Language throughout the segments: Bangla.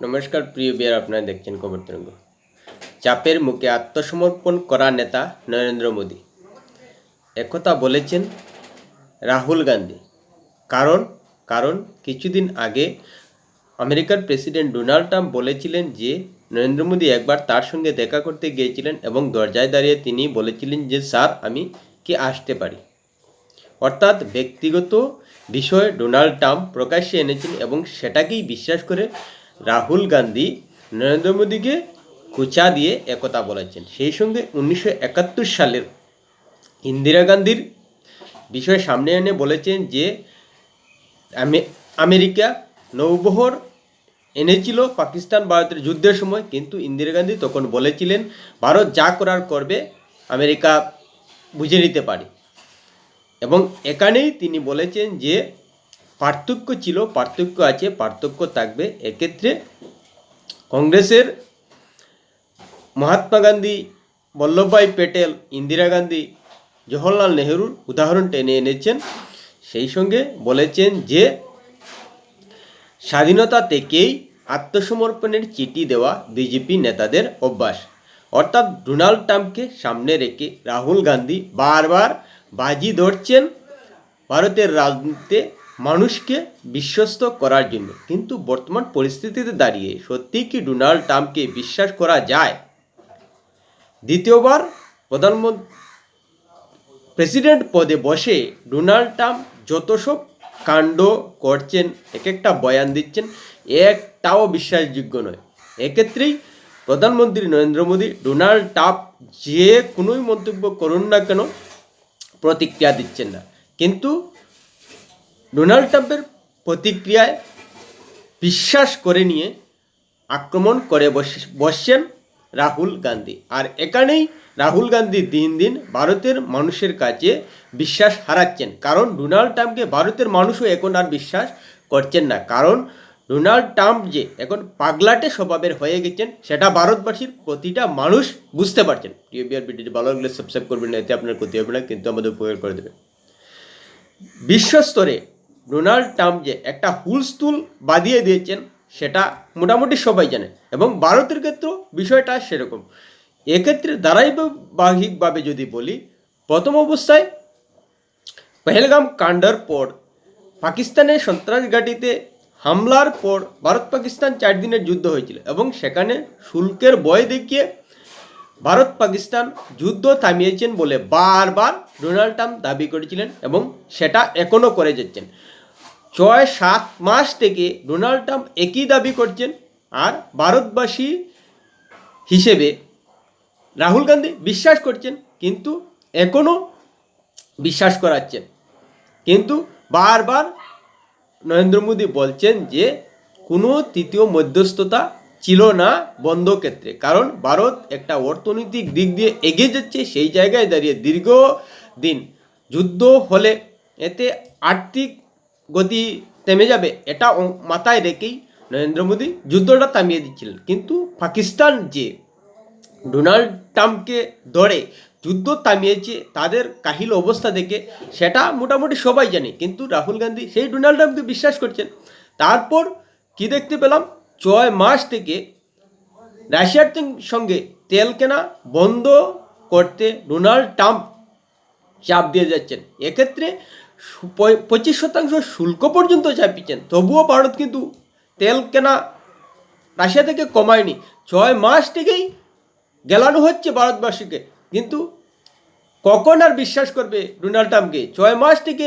নমস্কার, প্রিয় বিয়ার আপনারা দেখছেন খবর তরঙ্গ। চাপের মুখে আত্মসমর্পণ করা নেতা নরেন্দ্র মোদী। একথা বলেছেন রাহুল গান্ধী। কারণ কারণ কিছুদিন আগে আমেরিকার প্রেসিডেন্ট ডোনাল্ড ট্রাম্প বলেছিলেন যে, নরেন্দ্র মোদী একবার তার সঙ্গে দেখা করতে গিয়েছিলেন এবং দরজায় দাঁড়িয়ে তিনি বলেছিলেন যে, স্যার, আমি কি আসতে পারি? অর্থাৎ ব্যক্তিগত বিষয়ে ডোনাল্ড ট্রাম্প প্রকাশ্যে এনেছেন এবং সেটাকেই বিশ্বাস করে রাহুল গান্ধী নরেন্দ্র মোদীকে খোঁচা দিয়ে একথা বলেছেন। সেই সঙ্গে উনিশশো একাত্তর সালের ইন্দিরা গান্ধীর বিষয় সামনে এনে বলেছেন যে, আমে- আমেরিকা নৌবহর এনেছিল পাকিস্তান ভারতের যুদ্ধের সময়, কিন্তু ইন্দিরা গান্ধী তখন বলেছিলেন, ভারত যা করার করবে, আমেরিকা বুঝে নিতে পারে। এবং এখানেই তিনি বলেছেন যে পার্থক্য ছিল, পার্থক্য আছে, পার্থক্য থাকবে। এক্ষেত্রে কংগ্রেসের মহাত্মা গান্ধী, বল্লভভাই প্যাটেল ইন্দিরা গান্ধী, জওহরলাল নেহরুর উদাহরণ টেনে এনেছেন। সেই সঙ্গে বলেছেন যে, স্বাধীনতা থেকেই আত্মসমর্পণের চিঠি দেওয়া বিজেপি নেতাদের অভ্যাস। অর্থাৎ ডোনাল্ড ট্রাম্পকে সামনে রেখে রাহুল গান্ধী বারবার বাজি ধরছেন ভারতের রাজনীতিতে। মানুষকে বিশ্বস্ত করার জন্য। কিন্তু বর্তমান পরিস্থিতিতে দাঁড়িয়ে সত্যি কি ডোনাল্ড ট্রাম্পকে বিশ্বাস করা যায়? দ্বিতীয়বার প্রধানমন্ত্রী প্রেসিডেন্ট পদে বসে ডোনাল্ড ট্রাম্প যত সব কাণ্ড করছেন এক একটা বয়ান দিচ্ছেন, একটাও বিশ্বাসযোগ্য নয়। এক্ষেত্রেই প্রধানমন্ত্রী নরেন্দ্র মোদী ডোনাল্ড ট্রাম্প যে কোনোই মন্তব্য করুন না কেন, প্রতিক্রিয়া দিচ্ছেন না। কিন্তু ডোনাল্ড ট্রাম্পের প্রতিক্রিয়ায় বিশ্বাস করে নিয়ে আক্রমণ করে বস- বসছেন রাহুল গান্ধী। আর এখানেই রাহুল গান্ধী দিন দিন ভারতের মানুষের কাছে বিশ্বাস হারাচ্ছেন। কারণ ডোনাল্ড ট্রাম্পকে ভারতের মানুষও এখন আর বিশ্বাস করছেন না। কারণ ডোনাল্ড ট্রাম্প যে এখন পাগলাটে স্বভাবের হয়ে গেছেন, সেটা ভারতবাসীর প্রতিটা মানুষ বুঝতে পারছেন। বিয়ার ভিডিওটি ভালো লাগলে সাবস্ক্রাইব করবেন না এতে আপনার ক্ষতি হবে না, কিন্তু আমাদের উপকার করে দেবে। বিশ্বস্তরে ডোনাল্ড ট্রাম্প যে একটা হুলস্থুল বাদিয়ে দিয়েছেন, সেটা মোটামুটি সবাই জানে এবং ভারতের ক্ষেত্রেও বিষয়টা সেরকম। এক্ষেত্রে ধারাবাহিকভাবে যদি বলি, প্রথম অবস্থায় পেহেলগাম কাণ্ডার পর পাকিস্তানের সন্ত্রাস ঘাঁটিতে হামলার পর ভারত পাকিস্তান চার দিনের যুদ্ধ হয়েছিল এবং সেখানে শুল্কের বয় দেখিয়ে ভারত পাকিস্তান যুদ্ধ থামিয়েছেন বলে বারবার ডোনাল্ড ট্রাম্প দাবি করেছিলেন এবং সেটা এখনও করে যাচ্ছেন। ছয়, সাত মাস থেকে ডোনাল্ড ট্রাম্প একই দাবি করছেন আর ভারতবাসী হিসেবে রাহুল গান্ধী বিশ্বাস করছেন, কিন্তু এখনও বিশ্বাস করাচ্ছেন। কিন্তু বারবার নরেন্দ্র মোদী বলছেন যে কোনো তৃতীয় মধ্যস্থতা ছিল না বন্ধ ক্ষেত্রে, কারণ ভারত একটা অর্থনৈতিক দিক দিয়ে এগিয়ে যাচ্ছে, সেই জায়গায় দাঁড়িয়ে দীর্ঘ দিন যুদ্ধ হলে এতে আর্থিক গতি থেমে যাবে, এটা মাথায় রেখেই নরেন্দ্র মোদী যুদ্ধটা থামিয়ে দিচ্ছিলেন। কিন্তু পাকিস্তান যে ডোনাল্ড ট্রাম্পকে ধরে যুদ্ধ থামিয়েছে, তাদের কাহিল অবস্থা দেখে সেটা মোটামুটি সবাই জানে। কিন্তু রাহুল গান্ধী, সেই ডোনাল্ড ট্রাম্পকে বিশ্বাস করছেন। তারপর কি দেখতে পেলাম? ছয় মাস থেকে রাশিয়ার সঙ্গে তেল কেনা বন্ধ করতে ডোনাল্ড ট্রাম্প চাপ দিয়ে যাচ্ছেন। এক্ষেত্রে পঁচিশ শতাংশ শুল্ক পর্যন্ত চাপিয়েছেন তবুও ভারত কিন্তু তেল কেনা রাশিয়া থেকে কমায়নি। ছয় মাস থেকেই গেলানো হচ্ছে ভারতবাসীকে। কিন্তু কখন আর বিশ্বাস করবে ডোনাল্ড ট্রাম্পকে? ছয় মাস থেকে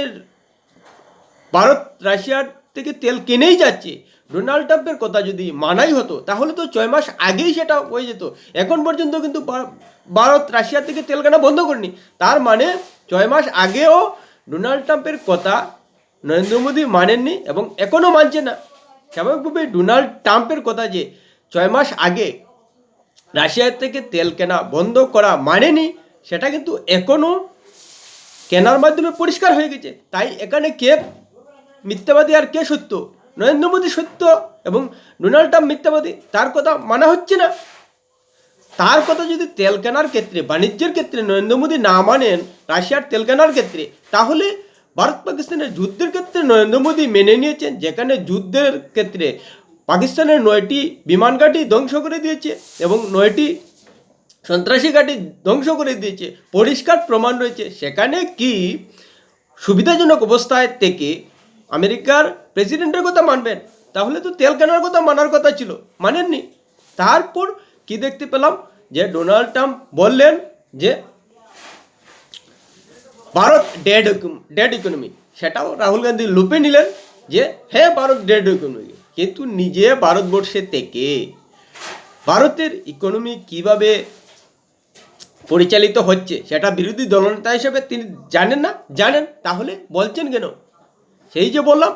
ভারত রাশিয়ার থেকে তেল কিনেই যাচ্ছে? ডোনাল্ড ট্রাম্পের কথা যদি মানাই হতো, তাহলে তো ছয় মাস আগেই সেটা হয়ে যেত। এখন পর্যন্ত কিন্তু ভারত রাশিয়া থেকে তেল কেনা বন্ধ করেনি। তার মানে ছয় মাস আগেও ডোনাল্ড ট্রাম্পের কথা নরেন্দ্র মোদী মানেননি এবং এখনও মানছে না। স্বাভাবিকভাবে ডোনাল্ড ট্রাম্পের কথা যে ছয় মাস আগে রাশিয়া থেকে তেল কেনা বন্ধ করা মানেনি, সেটা কিন্তু এখনও কেনার মাধ্যমে পরিষ্কার হয়ে গেছে। তাই এখানে কে মিথ্যাবাদী আর কে সত্য? নরেন্দ্র মোদী সত্য এবং ডোনাল্ড ট্রাম্প মিথ্যাবাদী, তার কথা মানা হচ্ছে না। তার কথা যদি তেল কেনার ক্ষেত্রে, বাণিজ্যের ক্ষেত্রে নরেন্দ্র মোদী না মানেন, রাশিয়ার তেল কেনার ক্ষেত্রে, তাহলে ভারত পাকিস্তানের যুদ্ধের ক্ষেত্রে নরেন্দ্র মোদী মেনে নিয়েছেন, যেখানে যুদ্ধের ক্ষেত্রে পাকিস্তানের নয়টি বিমান ঘাঁটি ধ্বংস করে দিয়েছে এবং নয়টি সন্ত্রাসী ঘাঁটি ধ্বংস করে দিয়েছে, পরিষ্কার প্রমাণ রয়েছে। সেখানে কি সুবিধাজনক অবস্থায় থেকে আমেরিকার প্রেসিডেন্টের কথা মানবেন? তাহলে তো তেল কেনার কথা মানার কথা ছিল, মানেননি। তারপর কি দেখতে পেলাম? যে ডোনাল্ড ট্রাম্প বললেন যে ভারত ডেড ডেড ইকোনমি সেটাও রাহুল গান্ধী লুপে নিলেন যে হ্যাঁ ভারত ডেড ইকোনমি কিন্তু নিজে ভারতবর্ষে থেকে ভারতের ইকোনমি কীভাবে পরিচালিত হচ্ছে, সেটা বিরোধী দলনেতা হিসেবে তিনি জানেন না? জানেন। তাহলে বলছেন কেন? সেই যে বললাম,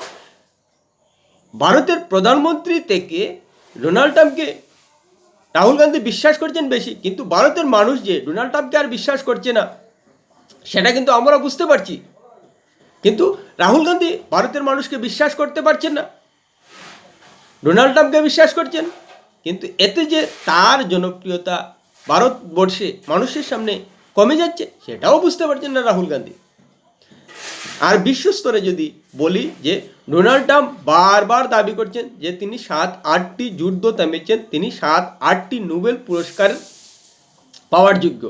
ভারতের প্রধানমন্ত্রী থেকে ডোনাল্ড ট্রাম্পকে রাহুল গান্ধী বিশ্বাস করছেন বেশি, কিন্তু ভারতের মানুষ যে ডোনাল্ড ট্রাম্পকে আর বিশ্বাস করছে না, সেটা কিন্তু আমরা বুঝতে পারছি। কিন্তু রাহুল গান্ধী ভারতের মানুষকে বিশ্বাস করতে পারছেন না। ডোনাল্ড ট্রাম্পকে বিশ্বাস করছেন, কিন্তু এতে যে তার জনপ্রিয়তা ভারতবর্ষে মানুষের সামনে কমে যাচ্ছে, সেটাও বুঝতে পারছেন না রাহুল গান্ধী। আর বিশ্বস্তরে যদি বলি যে ডোনাল্ড ট্রাম্প বারবার দাবি করছেন যে তিনি সাত আটটি যুদ্ধ থামিয়েছেন, তিনি সাত আটটি নোবেল পুরস্কার পাওয়ার যোগ্য।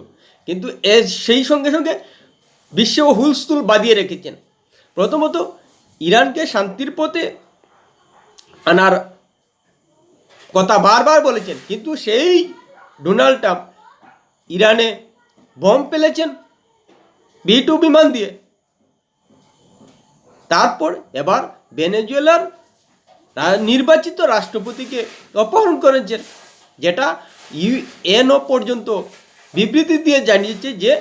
কিন্তু এ সেই সঙ্গে সঙ্গে বিশ্ব হুলস্থুল বাঁধিয়ে রেখেছেন। প্রথমত, ইরানকে শান্তির পথে আনার কথা বারবার বলেছেন, কিন্তু সেই ডোনাল্ড ট্রাম্প ইরানে বম ফেলেছেন, বি টু বিমান দিয়ে। তারপর এবার ভেনেজুয়েলার নির্বাচিত রাষ্ট্রপতিকে অপহরণ করেছেন, যেটা ইউএনও পর্যন্ত বিবৃতি দিয়ে জানিয়েছে যে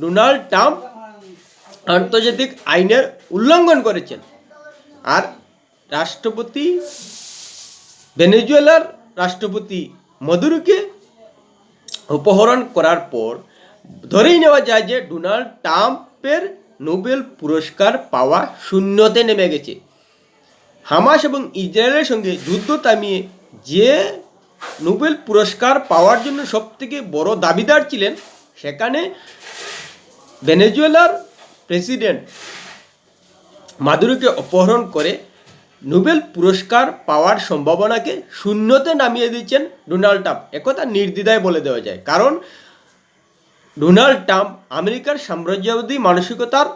ডোনাল্ড ট্রাম্প আন্তর্জাতিক আইনের উল্লঙ্ঘন করেছেন। আর রাষ্ট্রপতি, ভেনেজুয়েলার রাষ্ট্রপতি মদুরুকে অপহরণ করার পর ধরেই নেওয়া যায় যে ডোনাল্ড ট্রাম্পের নোবেল পুরস্কার পাওয়া শূন্যতে নেমে গেছে। হামাস এবং ইসরায়েলের সঙ্গে যুদ্ধ থামিয়ে যে নোবেল পুরস্কার পাওয়ার জন্য সবথেকে বড় দাবিদার ছিলেন, সেখানে ভেনেজুয়েলার প্রেসিডেন্ট মাদুরোকে অপহরণ করে নোবেল পুরস্কার পাওয়ার সম্ভাবনাকে শূন্যতে নামিয়ে দিচ্ছেন ডোনাল্ড ট্রাম্প। একথা নির্দ্বিধায় বলে দেওয়া যায়। কারণ ডোনাল্ড ট্রাম্প আমেরিকার সাম্রাজ্যবাদী মানসিকতার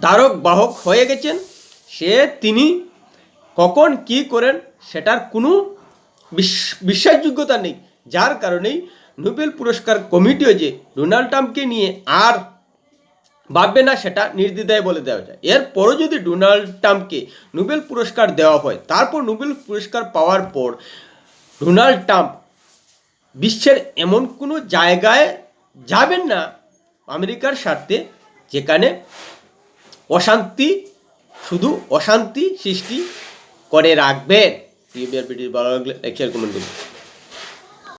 ধারক, বাহক হয়ে গেছেন। সে, তিনি কখন কি করেন সেটার কোনো বিশ- বিশ্বাসযোগ্যতা নেই। যার কারণেই নোবেল পুরস্কার কমিটিও যে ডোনাল্ড ট্রাম্পকে নিয়ে আর ভাববে না, সেটা নির্দ্বিধায় বলে দেওয়া যায়। এরপরও যদি ডোনাল্ড ট্রাম্পকে নোবেল পুরস্কার দেওয়া হয়, তারপর নোবেল পুরস্কার পাওয়ার পর ডোনাল্ড ট্রাম্প বিশ্বের এমন কোনো জায়গায় যাবেন না আমেরিকার স্বার্থে, যেখানে অশান্তি, শুধু অশান্তি সৃষ্টি করে রাখবেন। ভালো লাগলে লাইক কমেন্ট করুন।